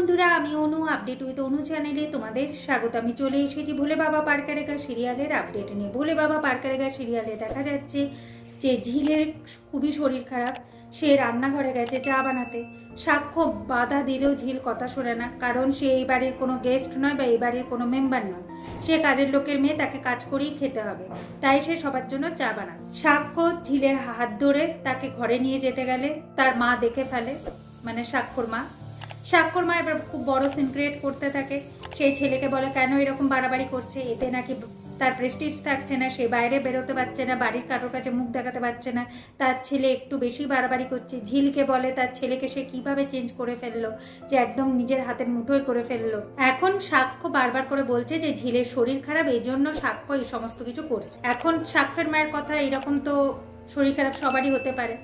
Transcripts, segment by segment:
বন্ধুরা, আমি অনু update with অনু চ্যানেলে তোমাদের স্বাগত। আমি চলে এসেছি ভোলে বাবা পার্কারেগা সিরিয়ালের আপডেট নিয়ে। ভোলে বাবা পার্কারেগা সিরিয়ালে দেখা যাচ্ছে যে ঝিলের খুবই শরীর খারাপ। সে রান্নাঘরে গেছে চা বানাতে। সাক্ষ্য বাধা দিলেও ঝিল কথা শোনে না, কারণ সে এই বাড়ির কোনো গেস্ট নয় বা এই বাড়ির কোনো মেম্বার নয়। সে কাজের লোকের মেয়ে, তাকে কাজ করেই খেতে হবে। তাই সে সবার জন্য চা বানায়। সাক্ষ্য ঝিলের হাত ধরে তাকে ঘরে নিয়ে যেতে গেলে তার মা দেখে ফেলে মানে স্বাক্ষর মা। স্বাক্ষর মা এবার খুব বড় সিন ক্রিয়েট করতে থাকে। সেই ছেলেকে বলে, কেন এরকম বাড়াবাড়ি করছে? এতে নাকি তার প্রেস্টিজ থাকছে না, সে বাইরে বেরোতে পারছে না, বাড়ির কারোর কাছে মুখ দেখাতে পারছে না, তার ছেলে একটু বেশি বাড়াবাড়ি করছে। ঝিলকে বলে, তার ছেলেকে সে কীভাবে চেঞ্জ করে ফেলল? যে একদম নিজের হাতের মুঠোয় করে ফেলল। এখন সাক্ষ্য বারবার করে বলছে যে, ঝিলের শরীর খারাপ এই জন্য সাক্ষ্য এই সমস্ত কিছু করছে। এখন সাক্ষ্যের মায়ের কথা এরকম তো শরীর খারাপ সবারই হতে পারে।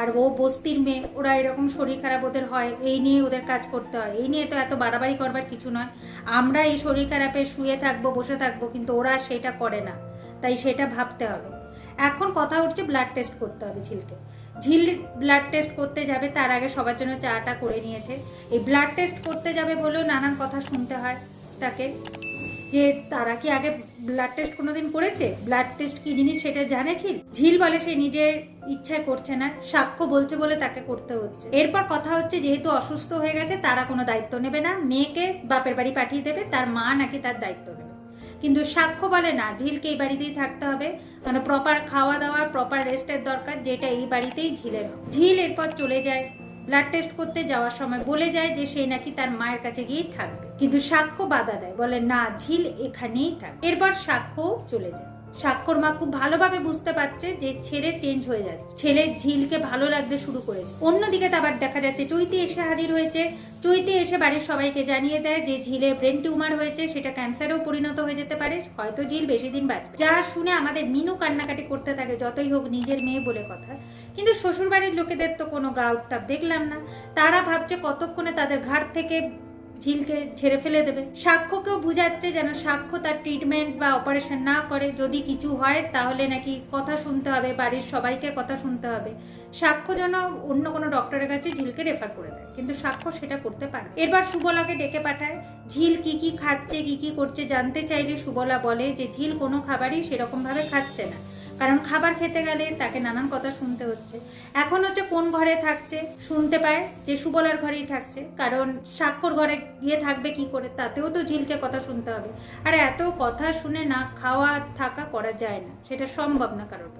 আর ও বস্তির মেয়ে, ওরা এরকম শরীর খারাপ ওদের হয়, এই নিয়ে ওদের কাজ করতে হয়। এই নিয়ে তো এত বাড়াবাড়ি করবার কিছু নয়। আমরা এই শরীর খারাপে শুয়ে থাকব, বসে থাকব, কিন্তু ওরা সেটা করে না। তাই সেটা ভাবতে হবে। এখন কথা উঠছে ব্লাড টেস্ট করতে হবে ঝিলকে। ঝিল ব্লাড টেস্ট করতে যাবে, তার আগে সবার জন্য চাটা করে নিয়েছে। এই ব্লাড টেস্ট করতে যাবে বলেও নানান কথা শুনতে হয় তাকে। যে তারা কি আগে ব্লাড টেস্ট কোনোদিন করেছে? ব্লাড টেস্ট কি জিনিস সেটা জানে ঝিল বলে সে নিজের ইচ্ছায় করছে না, সাক্ষ্য বলছে বলে তাকে করতে হচ্ছে। এরপর কথা হচ্ছে যেহেতু অসুস্থ হয়ে গেছে, তারা কোনো দায়িত্ব নেবে না। মেয়েকে বাপের বাড়ি পাঠিয়ে দেবে, তার মা নাকি তার দায়িত্ব নেবে। কিন্তু সাক্ষ্য বলে না, ঝিলকে এই বাড়িতেই থাকতে হবে। মানে প্রপার খাওয়া দাওয়া প্রপার রেস্টের দরকার, যেটা এই বাড়িতেই ঝিলের ঝিল এরপর চলে যায় ব্লাড টেস্ট করতে যাওয়ার সময় বলে যায় যে সে নাকি তার মায়ের কাছে গিয়ে থাকবে। কিন্তু সাক্ষ্য বাধা দেয়। বলে, না, ঝিল এখানেই থাক। এরপর সাক্ষ্য চলে যায়। স্বাক্ষর মা খুব ভালোভাবে বুঝতে পারছে যে ছেলে চেঞ্জ হয়ে যাচ্ছে। ছেলে ঝিলকে ভালো লাগতে শুরু করেছে। অন্যদিকে আবার দেখা যাচ্ছে, চৈতি এসে হাজির হয়েছে। চৈতি এসে বাড়ির সবাইকে জানিয়ে দেয় যে ঝিলের ব্রেন টিউমার হয়েছে, সেটা ক্যান্সারেও পরিণত হয়ে যেতে পারে। হয়তো ঝিল বেশি দিন বাঁচবে। যা শুনে আমাদের মিনু কান্নাকাটি করতে থাকে, যতই হোক নিজের মেয়ে বলে কথা। কিন্তু শ্বশুর বাড়ির লোকেদের তো কোনো গা উত্তাপ দেখলাম না। তারা ভাবছে কতক্ষণে তাদের ঘাট থেকে ঝিলকে ছেড়ে ফেলে দেবে। সাক্ষ্যকেও বুঝাচ্ছে যেন সাক্ষ্য তার ট্রিটমেন্ট বা অপারেশন না করে। যদি কিছু হয়, তাহলে নাকি কথা শুনতে হবে, বাড়ির সবাইকে কথা শুনতে হবে। সাক্ষ্য যেন অন্য কোনো ডক্টরের কাছে ঝিলকে রেফার করে দেয়। কিন্তু সাক্ষ্য সেটা করতে পারে এরপর সুবলাকে ডেকে পাঠায়, ঝিল কি কি খাচ্ছে, কি কি করছে জানতে চাইলে সুবলা বলে যে, ঝিল কোনো খাবারই সেরকমভাবে খাচ্ছে না। কারণ খাবার খেতে গেলে তাকে নানান কথা শুনতে হচ্ছে। এখন হচ্ছে কোন ঘরে থাকছে, শুনতে পায় যে সুবলার ঘরেই থাকছে। কারণ স্বাক্ষর ঘরে গিয়ে থাকবে কি করে, তাতেও তো ঝিলকে কথা শুনতে হবে। আর এত কথা শুনে না খাওয়া থাকা করা যায় না। সেটা সম্ভব না কারোর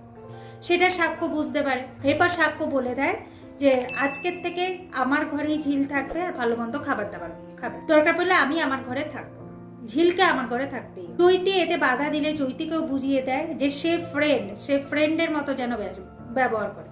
সেটা সাক্ষ্য বুঝতে পারে। এরপর সাক্ষ্য বলে দেয় যে আজকের থেকে আমার ঘরেই ঝিল থাকবে আর ভালো মন্দ খাবার দাবার খাবে। দরকার পড়লে আমি আমার ঘরে থাকব। ঝিলকে আমার ঘরে থাকতেই। চৈতি এতে বাধা দিলে চৈতিকেও বুঝিয়ে দেয় যে সে ফ্রেন্ড সে ফ্রেন্ডের মতো যেন ব্যবহার করে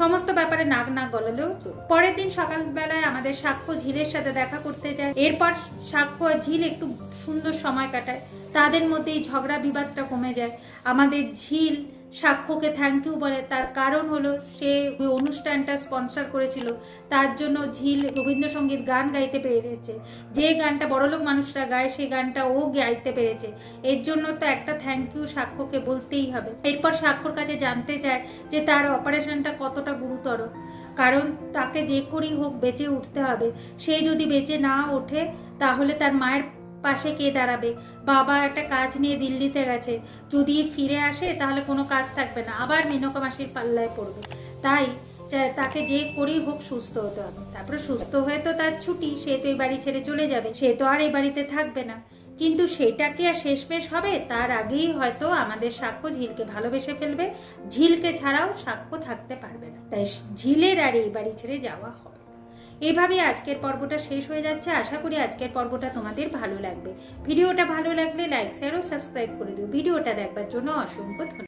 সমস্ত ব্যাপারে নাক না গলালেও। পরের দিন সকালবেলায় আমাদের সাক্ষ্য ঝিলের সাথে দেখা করতে যায় এরপর সাক্ষ্য ঝিল একটু সুন্দর সময় কাটায় তাদের মধ্যে এই ঝগড়া বিবাদটা কমে যায় আমাদের ঝিল সাক্ষ্যকে থ্যাংক ইউ বলে। তার কারণ হলো সে ওই অনুষ্ঠানটা স্পন্সর করেছিল। তার জন্য ঝিল রবীন্দ্রসঙ্গীত গান গাইতে পেরেছে। যে গানটা বড়লোক মানুষরা গায়, সেই গানটা ও গাইতে পেরেছে। এর জন্য তো একটা থ্যাংক ইউ সাক্ষ্যকে বলতেই হবে। এরপর সাক্ষ্যর কাছে জানতে চায় যে তার অপারেশনটা কতটা গুরুতর। কারণ তাকে যে করেই হোক বেঁচে উঠতে হবে। সে যদি বেঁচে না ওঠে, তাহলে তার মায়ের পাশে কে দাঁড়াবে? বাবা একটা কাজ নিয়ে দিল্লিতে গেছে। যদি ফিরে আসে, তাহলে কোনো কাজ থাকবে না। আবার মেনকা মাসির পাল্লায় পড়বে। তাই তাকে যে করেই হোক সুস্থ হতে হবে। তারপরে সুস্থ হয়ে তো তার ছুটি, সে তো এই বাড়ি ছেড়ে চলে যাবে। সে তো আর এই বাড়িতে থাকবে না। কিন্তু সেটা কি আর শেষমেশ হবে? তার আগেই হয়তো আমাদের সাক্ষ্য ঝিলকে ভালোবেসে ফেলবে। ঝিলকে ছাড়াও সাক্ষ্য থাকতে পারবে না। তাই ঝিলের আর এই বাড়ি ছেড়ে যাওয়া হবে এভাবে আজকের পর্বটা শেষ হয়ে যাচ্ছে। আশা করি আজকের পর্বটা তোমাদের ভালো লাগবে। ভিডিওটা ভালো লাগলে লাইক শেয়ার ও সাবস্ক্রাইব করে দিও। ভিডিওটা দেখবার জন্য অসংখ্য ধন্যবাদ।